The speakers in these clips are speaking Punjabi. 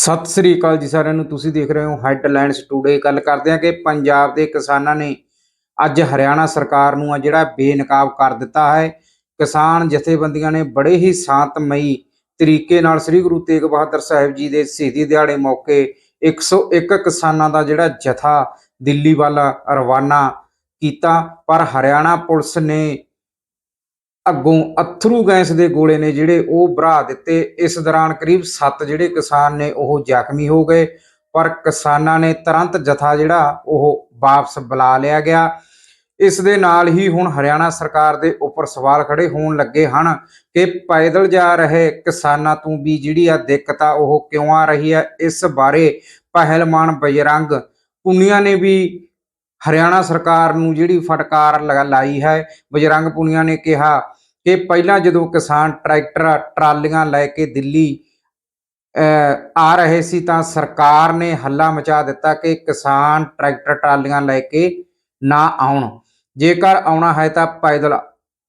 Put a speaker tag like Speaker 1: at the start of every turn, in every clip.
Speaker 1: ਸਤਿ ਸ੍ਰੀ ਅਕਾਲ ਜੀ ਸਾਰਿਆਂ ਨੂੰ, ਤੁਸੀਂ ਦੇਖ ਰਹੇ ਹੋ ਹੈਡਲਾਈਨਸ ਟੂਡੇ ਗੱਲ ਕਰਦੇ ਹਾਂ ਕਿ ਪੰਜਾਬ ਦੇ ਕਿਸਾਨਾਂ ਨੇ ਅੱਜ ਹਰਿਆਣਾ ਸਰਕਾਰ ਨੂੰ ਆ ਜਿਹੜਾ ਬੇਨਕਾਬ ਕਰ ਦਿੱਤਾ ਹੈ। ਕਿਸਾਨ ਜਥੇਬੰਦੀਆਂ ਨੇ ਬੜੇ ਹੀ ਸ਼ਾਂਤਮਈ ਤਰੀਕੇ ਨਾਲ ਸ੍ਰੀ ਗੁਰੂ ਤੇਗ ਬਹਾਦਰ ਸਾਹਿਬ ਜੀ ਦੇ ਸ਼ਹੀਦੀ ਦਿਹਾੜੇ ਮੌਕੇ 101 ਕਿਸਾਨਾਂ ਦਾ ਜਿਹੜਾ ਜਥਾ ਦਿੱਲੀ ਵੱਲ ਰਵਾਨਾ ਕੀਤਾ। ਪਰ ਹਰਿਆਣਾ ਪੁਲਿਸ ਨੇ ਅੱਗੋਂ ਅਥਰੂ ਗੈਸ ਦੇ ਗੋਲੇ ਨੇ ਜਿਹੜੇ ਉਹ ਭਰਾ ਦਿੱਤੇ। ਇਸ ਦੌਰਾਨ ਕਰੀਬ 7 ਜਿਹੜੇ ਕਿਸਾਨ ਨੇ ਉਹ ਜ਼ਖਮੀ ਹੋ ਗਏ। ਪਰ ਕਿਸਾਨਾਂ ਨੇ ਤੁਰੰਤ ਜਥਾ ਜਿਹੜਾ, ਉਹ ਵਾਪਸ ਬੁਲਾ ਲਿਆ ਗਿਆ। ਇਸ ਦੇ ਨਾਲ ਹੀ ਹੁਣ ਹਰਿਆਣਾ ਸਰਕਾਰ ਦੇ ਉੱਪਰ ਸਵਾਲ ਖੜੇ ਹੋਣ ਲੱਗੇ ਹਨ ਕਿ ਪੈਦਲ ਜਾ ਰਹੇ ਕਿਸਾਨਾਂ ਤੋਂ ਵੀ ਜਿਹੜੀ ਆ ਦਿੱਕਤ ਆ, ਉਹ ਕਿਉਂ ਆ ਰਹੀ ਹੈ ਇਸ ਬਾਰੇ ਪਹਿਲਵਾਨ ਬਜਰੰਗ ਪੁਨੀਆ ਨੇ ਵੀ ਹਰਿਆਣਾ ਸਰਕਾਰ ਨੂੰ ਜਿਹੜੀ ਫਟਕਾਰ ਲਗਾ- ਲਾਈ ਹੈ। ਬਜਰੰਗ ਪੁਨੀਆ ਨੇ ਕਿਹਾ ਕਿ ਪਹਿਲਾਂ ਜਦੋਂ ਕਿਸਾਨ ਟਰੈਕਟਰ ਟਰਾਲੀਆਂ ਲੈ ਕੇ ਦਿੱਲੀ ਅਹ, ਆ ਰਹੇ ਸੀ ਤਾਂ ਸਰਕਾਰ ਨੇ ਹੱਲਾ ਮਚਾ ਦਿੱਤਾ ਕਿ ਕਿਸਾਨ ਟਰੈਕਟਰ ਟਰਾਲੀਆਂ ਲੈ ਕੇ ਨਾ ਆਉਣ। ਜੇਕਰ ਆਉਣਾ ਹੈ ਤਾਂ ਪੈਦਲ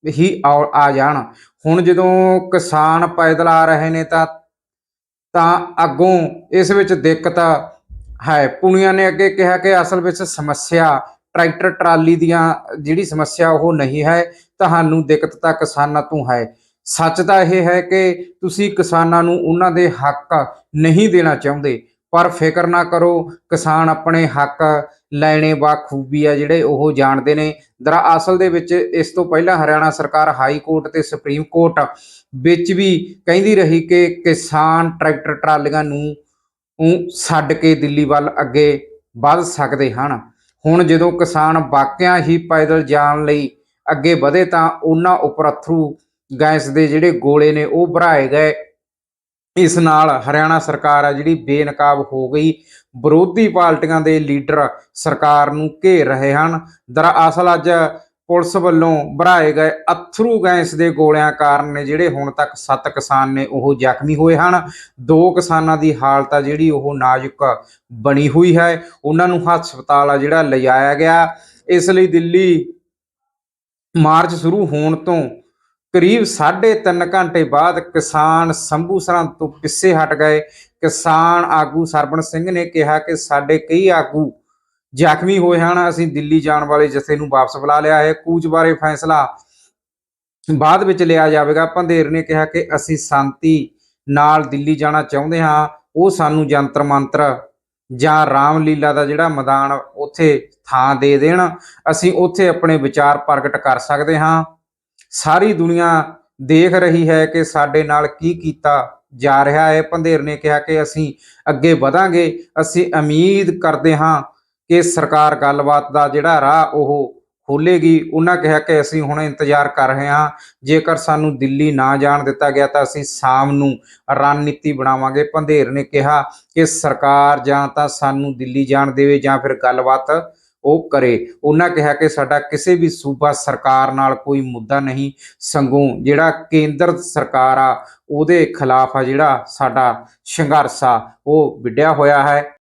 Speaker 1: ਹੀ ਆ ਜਾਣ। ਹੁਣ ਜਦੋਂ ਕਿਸਾਨ ਪੈਦਲ ਆ ਰਹੇ ਨੇ ਤਾਂ ਤਾਂ ਅੱਗੋਂ ਇਸ ਵਿੱਚ ਦਿੱਕਤ ਹੈ। ਪੁਨੀਆ ਨੇ ਅੱਗੇ ਕਿਹਾ ਕਿ ਅਸਲ ਵਿੱਚ ਸਮੱਸਿਆ ਟਰੈਕਟਰ ਟਰਾਲੀ ਦੀਆਂ ਜਿਹੜੀ ਸਮੱਸਿਆ ਉਹ ਨਹੀਂ ਹੈ, ਤੁਹਾਨੂੰ ਦਿੱਕਤ ਤਾਂ ਕਿਸਾਨਾਂ ਤੋਂ ਹੈ। ਸੱਚ ਤਾਂ ਇਹ ਹੈ ਕਿ ਤੁਸੀਂ ਕਿਸਾਨਾਂ ਨੂੰ ਉਹਨਾਂ ਦੇ ਹੱਕ ਨਹੀਂ ਦੇਣਾ ਚਾਹੁੰਦੇ, ਪਰ ਫਿਕਰ ਨਾ ਕਰੋ, ਕਿਸਾਨ ਆਪਣੇ ਹੱਕ ਲੈਣੇ ਬਾਖੂਬੀ ਆ ਜਿਹੜੇ ਉਹ ਜਾਣਦੇ ਨੇ। ਦਰਅਸਲ ਦੇ ਵਿੱਚ ਇਸ ਤੋਂ ਪਹਿਲਾਂ ਹਰਿਆਣਾ ਸਰਕਾਰ ਹਾਈ ਕੋਰਟ ਤੇ ਸੁਪਰੀਮ ਕੋਰਟ ਵਿੱਚ ਵੀ ਕਹਿੰਦੀ ਰਹੀ ਕਿ ਕਿਸਾਨ ਟਰੈਕਟਰ ਟਰਾਲੀਆਂ ਨੂੰ ਨੂੰ ਛੱਡ ਕੇ ਦਿੱਲੀ ਵੱਲ ਅੱਗੇ ਵੱਧ ਸਕਦੇ ਹਨ। ਹੁਣ ਜਦੋਂ ਕਿਸਾਨ ਵਾਕਿਆ ਹੀ ਪੈਦਲ ਜਾਣ ਲਈ ਅੱਗੇ ਵਧੇ ਤਾਂ ਉਹਨਾਂ ਉੱਪਰ ਅਥਰੂ ਗੈਸ ਦੇ ਜਿਹੜੇ ਗੋਲੇ ਨੇ ਉਹ ਭਰਾਏ ਗਏ। ਇਸ ਨਾਲ ਹਰਿਆਣਾ ਸਰਕਾਰ ਆ ਜਿਹੜੀ ਬੇਨਕਾਬ ਹੋ ਗਈ, ਵਿਰੋਧੀ ਪਾਰਟੀਆਂ ਦੇ ਲੀਡਰ ਸਰਕਾਰ ਨੂੰ ਘੇਰ ਰਹੇ ਹਨ। ਦਰਅਸਲ ਅੱਜ ਪੁਲਿਸ ਵੱਲੋਂ ਭਰਾਏ ਗਏ ਅਥਰੂ ਗੈਸ ਦੇ ਗੋਲਿਆਂ ਕਾਰਨ ਨੇ ਜਿਹੜੇ ਹੁਣ ਤੱਕ 7 ਕਿਸਾਨ ਨੇ ਉਹ ਜ਼ਖਮੀ ਹੋਏ ਹਨ। ਦੋ ਕਿਸਾਨਾਂ ਦੀ ਹਾਲਤ ਆ ਜਿਹੜੀ ਉਹ ਨਾਜ਼ੁਕ ਬਣੀ ਹੋਈ ਹੈ। ਉਹਨਾਂ ਨੂੰ ਹਸਪਤਾਲ ਆ ਜਿਹੜਾ ਲਿਜਾਇਆ ਗਿਆ। ਇਸ ਲਈ ਦਿੱਲੀ ਮਾਰਚ ਸ਼ੁਰੂ ਹੋਣ ਤੋਂ ਕਰੀਬ 3.5 ਘੰਟੇ ਬਾਅਦ ਕਿਸਾਨ ਸੰਭੂ ਸਰਹੰਦ ਤੋਂ ਪਿੱਛੇ ਹਟ ਗਏ। ਕਿਸਾਨ ਆਗੂ ਸਰਬਣ ਸਿੰਘ ਨੇ ਕਿਹਾ ਕਿ ਸਾਡੇ ਕਈ ਆਗੂ ਜ਼ਖਮੀ ਹੋਏ ਹਨ। ਅਸੀਂ ਦਿੱਲੀ ਜਾਣ ਵਾਲੇ ਜਥੇ ਨੂੰ ਵਾਪਸ ਬੁਲਾ ਲਿਆ ਹੈ। ਕੂਚ ਬਾਰੇ ਫੈਸਲਾ ਬਾਅਦ ਵਿੱਚ ਲਿਆ ਜਾਵੇਗਾ। ਪੰਧੇਰ ਨੇ ਕਿਹਾ ਕਿ ਅਸੀਂ ਸ਼ਾਂਤੀ ਨਾਲ ਦਿੱਲੀ ਜਾਣਾ ਚਾਹੁੰਦੇ ਹਾਂ। ਉਹ ਸਾਨੂੰ ਜੰਤਰ ਮੰਤਰ ਜਾਂ ਰਾਮਲੀਲਾ ਦਾ ਜਿਹੜਾ ਮੈਦਾਨ ਉੱਥੇ ਥਾਂ ਦੇ ਦੇਣ। ਅਸੀਂ ਉੱਥੇ ਆਪਣੇ ਵਿਚਾਰ ਪ੍ਰਗਟ ਕਰ ਸਕਦੇ ਹਾਂ। ਸਾਰੀ ਦੁਨੀਆ ਦੇਖ ਰਹੀ ਹੈ ਕਿ ਸਾਡੇ ਨਾਲ ਕੀ ਕੀਤਾ ਜਾ ਰਿਹਾ ਹੈ। ਪੰਧੇਰ ਨੇ ਕਿਹਾ ਕਿ ਅਸੀਂ ਅੱਗੇ ਵਧਾਂਗੇ। ਅਸੀਂ ਉਮੀਦ ਕਰਦੇ ਹਾਂ ਕਿ ਸਰਕਾਰ ਗੱਲਬਾਤ ਦਾ ਜਿਹੜਾ ਰਾਹ ਉਹ ਖੋਲੇਗੀ ਉਹਨਾਂ ਕਿਹਾ ਕਿ ਅਸੀਂ ਹੁਣ ਇੰਤਜ਼ਾਰ ਕਰ ਰਹੇ ਹਾਂ, ਜੇਕਰ ਸਾਨੂੰ ਦਿੱਲੀ ਨਾ ਜਾਣ ਦਿੱਤਾ ਗਿਆ ਤਾਂ ਅਸੀਂ ਸ਼ਾਮ ਨੂੰ ਰਣਨੀਤੀ ਬਣਾਵਾਂਗੇ। ਪੰਧੇਰ ਨੇ ਕਿਹਾ ਕਿ ਸਰਕਾਰ ਜਾਂ ਤਾਂ ਸਾਨੂੰ ਦਿੱਲੀ ਜਾਣ ਦੇਵੇ ਜਾਂ ਫਿਰ ਗੱਲਬਾਤ ਉਹ ਕਰੇ। ਉਹਨਾਂ ਕਿਹਾ ਕਿ ਸਾਡਾ ਕਿਸੇ ਵੀ ਸੂਬਾ ਸਰਕਾਰ ਨਾਲ ਕੋਈ ਮੁੱਦਾ ਨਹੀਂ ਸੰਗੋਂ ਜਿਹੜਾ ਕੇਂਦਰ ਸਰਕਾਰ ਆ, ਉਹਦੇ ਖਿਲਾਫ ਆ ਜਿਹੜਾ ਸਾਡਾ ਸੰਘਰਸ਼ ਆ, ਉਹ ਵਿੱਢਿਆ ਹੋਇਆ ਹੈ।